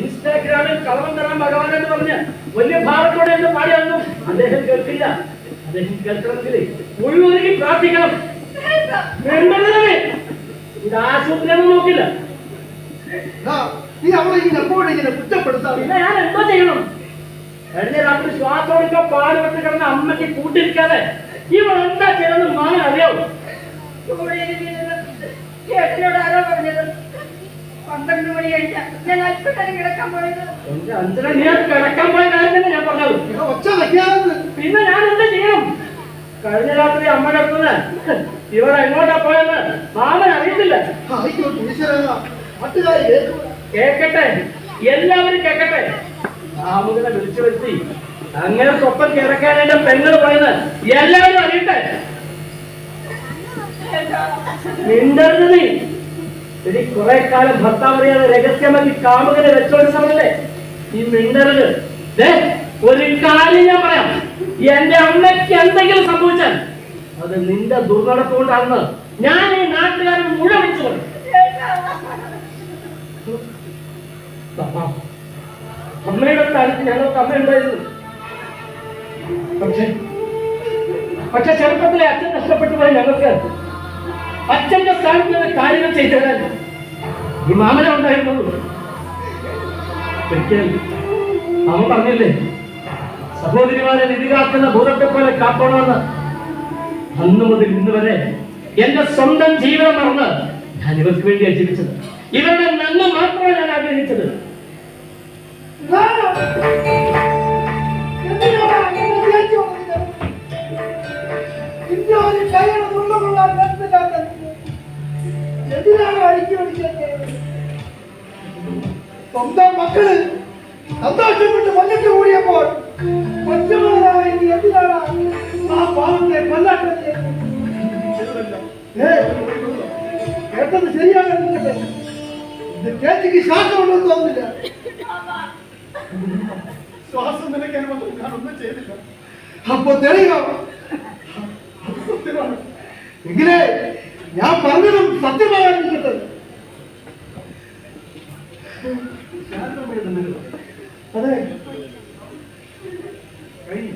ഇൻസ്റ്റാഗ്രാമിൽ കളവം തരാൻ ഭഗവാൻ എന്ന് പറഞ്ഞ വലിയ ഭാവത്തോടെ എന്ന് പാടിയൊന്നും അദ്ദേഹം കേൾക്കില്ല. അദ്ദേഹം കേൾക്കണമെങ്കിൽ മുഴുവനും പ്രാർത്ഥിക്കണം. ഇത് ആശുപത്രിയൊന്നും നോക്കില്ല. നീ അവളെ ഇങ്ങനെ എപ്പോഴും ഇങ്ങനെ കുറ്റപ്പെടുത്താതെ. ഞാൻ എന്തോ ചെയ്യണം? കഴിഞ്ഞ രാത്രി ശ്വാസമൊക്കെ പാടുപെട്ട് കിടന്ന അമ്മയ്ക്ക് കൂട്ടിരിക്കാതെ ഇവൾ എന്താ ചെയ്യണമെന്ന് മാറി അറിയാവൂ? പന്ത്രണ്ട് മണി കഴിഞ്ഞ ഞാൻ അല്പത്തരം കിടക്കാൻ പോയത്. അഞ്ചന നീ കിടക്കാൻ പോയ കാര്യം തന്നെ ഞാൻ പറഞ്ഞത്. ഒച്ച വെക്കാതെ പിന്നെ ഞാൻ എന്താ ചെയ്യണം കഴിഞ്ഞ രാത്രി അമ്മയുടെ അടുത്തുനിന്ന് ഇവർ എങ്ങോട്ടാ പോയെന്ന് മാമൻ അറിയത്തില്ല. കേക്കട്ടെ. എല്ലാവരും കേക്കട്ടെ. മാമുകളെ വിളിച്ചു വരുത്തി. അങ്ങനെ സ്വപ്നം കിടക്കാനായിട്ട് പെങ്ങൾ പോയെന്ന് എല്ലാവരും അറിയട്ടെ. നിന്റെ നീ. ഇനി കുറെ കാലം ഭർത്താവ് അറിയാതെ രഹസ്യമായി കാമുകനെ സമയല്ലേ? ഈ മിണ്ടരുത്. ഒരു കാര്യം ഞാൻ പറയാം. എന്റെ അമ്മയ്ക്ക് എന്തെങ്കിലും സംഭവിച്ചാൽ അത് നിന്റെ ദുർനടപ്പ് കൊണ്ടാണെന്ന് ഞാൻ ഈ നാട്ടുകാരൻ മുഴുവൻ. അമ്മയുടെ കാര്യത്തിൽ ഞങ്ങൾക്ക് അമ്മ ഉണ്ടായിരുന്നു. പക്ഷെ പക്ഷെ ചെറുപ്പത്തിലെ അച്ഛൻ നഷ്ടപ്പെട്ടു പോയി ഞങ്ങൾക്ക് അച്ഛന്റെ സ്ഥാനത്ത് നിന്ന് കാര്യങ്ങൾ ചെയ്തു തരാൻ ഈ മാമന ഉണ്ടായിരുന്നുള്ളൂ. ഒരിക്കൽ പറഞ്ഞില്ലേ സഹോദരിമാരെ നിധി കാക്കുന്ന ഭൂതത്തെ പോലെ കാക്കണമെന്ന്. അന്ന് മുതൽ ഇന്ന് വരെ എന്റെ സ്വന്തം ജീവനം മറന്ന് ഞാൻ ഇവർക്ക് വേണ്ടിയാണ് ജീവിച്ചത്. ഇവരുടെ നന്മ മാത്രമാണ് ഞാൻ ആഗ്രഹിച്ചത്. എന്തിനാണ് അടിച്ചു സ്വന്തം മക്കൾ സന്തോഷപ്പെട്ട് വന്നിട്ട് കൂടിയപ്പോൾ കൊച്ചുമകനായ നീ എന്തിനാണ് ആ പാവത്തെ കൊല്ലാട്ടത് കേട്ടത് ഇത് ചേച്ചിക്ക് ശ്വാസം ഉണ്ടെന്ന് തോന്നുന്നില്ല. ശ്വാസം നിലയ്ക്കാൻ ഞാനൊന്നും ചെയ്തില്ല. അപ്പൊ തെളിയോ സത്യമാണ് എങ്കിലേ ഞാൻ പറഞ്ഞതും സത്യമാകാനിരിക്കട്ടെ അതെ. കഴിഞ്ഞു